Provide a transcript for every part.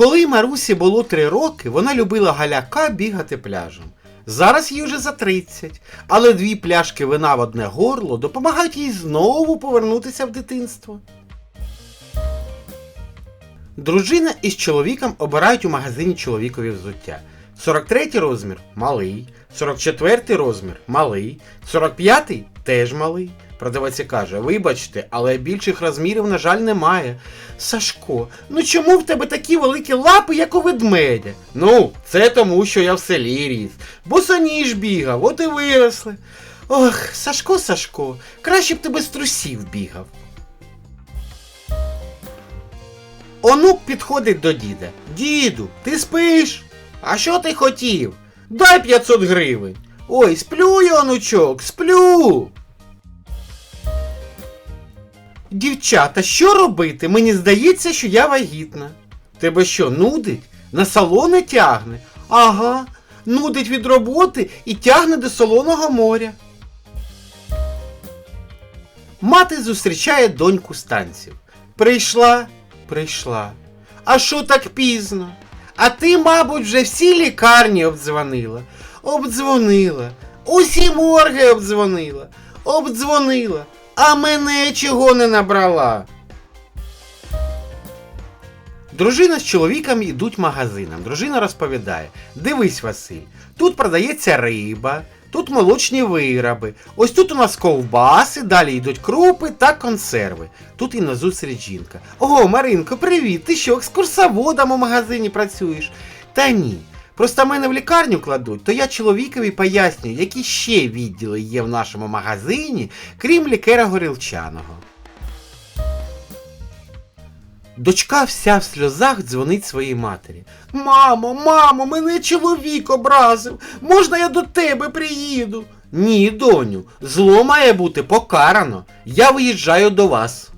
Коли Марусі було три роки, вона любила галяка бігати пляжем. Зараз їй вже за 30, але дві пляшки вина в одне горло допомагають їй знову повернутися в дитинство. Дружина із чоловіком обирають у магазині чоловікові взуття. 43 розмір малий, 44 розмір малий, 45 теж малий. Продавець каже: Вибачте, але більших розмірів, на жаль, немає. Сашко, ну чому в тебе такі великі лапи, як у ведмедя? Ну, це тому, що я в селі ріс. Босоніж бігав, от і виросли. Ох, Сашко, Сашко, краще б ти без трусів бігав. Онук підходить до діда. Діду, ти спиш? А що ти хотів? Дай 500 гривень. Ой, сплю я, онучок, сплю. Дівчата, що робити? Мені здається, що я вагітна. Тебе що, нудить? На салони тягне? Ага, нудить від роботи і тягне до солоного моря. Мати зустрічає доньку з танців. Прийшла, прийшла. А що так пізно? А ти, мабуть, вже всі лікарні обдзвонила. Обдзвонила. Усі морги обдзвонила. Обдзвонила. А мене чого не набрала? Дружина з чоловіком йдуть магазином. Дружина розповідає: Дивись, Василь, тут продається риба, тут молочні вироби. Ось тут у нас ковбаси, далі йдуть крупи та консерви. Тут і назустріч жінка. Ого, Маринко, привіт! Ти що, екскурсоводом у магазині працюєш? Та ні. Просто мене в лікарню кладуть, то я чоловікові пояснюю, які ще відділи є в нашому магазині, крім лікера горілчаного. Дочка вся в сльозах дзвонить своїй матері. Мамо, мамо, мене чоловік образив. Можна я до тебе приїду? Ні, доню, зло має бути покарано. Я виїжджаю до вас.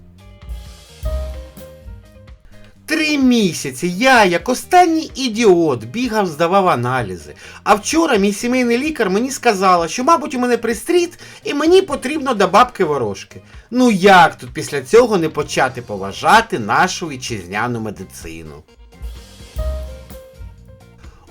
Три місяці я, як останній ідіот, бігав, здавав аналізи. А вчора мій сімейний лікар мені сказала, що, мабуть, у мене пристріт і мені потрібно до бабки ворожки. Ну як тут після цього не почати поважати нашу вітчизняну медицину?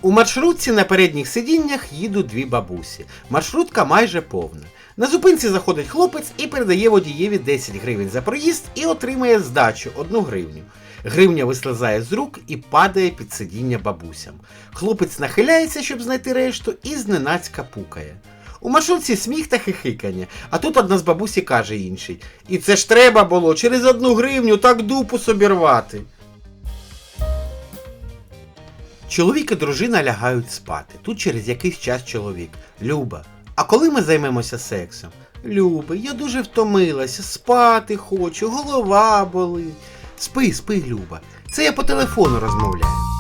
У маршрутці на передніх сидіннях їдуть дві бабусі. Маршрутка майже повна. На зупинці заходить хлопець і передає водієві 10 гривень за проїзд і отримує здачу 1 гривню. Гривня вислизає з рук і падає під сидіння бабусям. Хлопець нахиляється, щоб знайти решту, і зненацька пукає. У маршрутці сміх та хихикання, а тут одна з бабусі каже іншій: І це ж треба було через одну гривню так дупу собі рвати. Чоловік і дружина лягають спати. Тут через якийсь час чоловік. Люба, а коли ми займемося сексом? Люба, я дуже втомилася, спати хочу, голова болить. Спи, спи, Люба. Це я по телефону розмовляю.